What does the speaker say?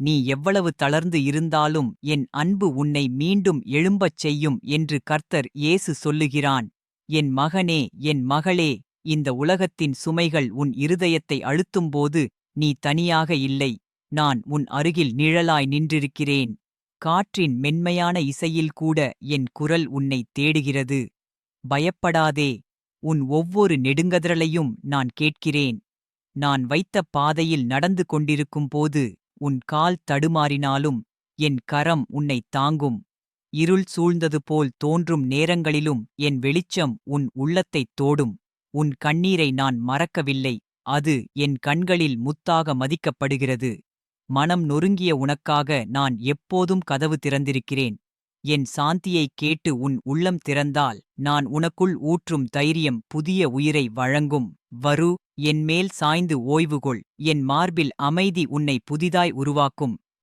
நீ எவ்வளவு தளர்ந்து இருந்தாலும் என் அன்பு உன்னை மீண்டும் எழும்பச் செய்யும் என்று கர்த்தர் இயேசு சொல்லுகிறான். என் மகனே என் மகளே இந்த உலகத்தின் சுமைகள் உன் இருதயத்தை அழுத்தும்போது நீ தனியாக இல்லை. நான் உன் அருகில் நிழலாய் நின்றிருக்கிறேன். காற்றின் மென்மையான இசையில் கூட என் குரல் உன்னை தேடுகிறது. பயப்படாதே உன் ஒவ்வொரு நெடுங்கதறலையும் நான் கேட்கிறேன். நான் வைத்த பாதையில் நடந்து கொண்டிருக்கும்போது உன் கால் தடுமாறினாலும் என் கரம் உன்னைத் தாங்கும். இருள் சூழ்ந்தது போல் தோன்றும் நேரங்களிலும் என் வெளிச்சம் உன் உள்ளத்தைத் தோடும். உன் கண்ணீரை நான் மறக்கவில்லை. அது என் கண்களில் முத்தாக மதிக்கப்படுகிறது. மனம் நொறுங்கிய உனக்காக நான் எப்போதும் கதவு திறந்திருக்கிறேன். என் சாந்தியைக் கேட்டு உன் உள்ளம் திறந்தால் நான் உனக்குள் ஊற்றும் தைரியம் புதிய உயிரை வழங்கும். வரு என்மேல் சாய்ந்து ஓய்வுகொள் என் மார்பில் அமைதி உன்னை புதிதாய் உருவாக்கும்.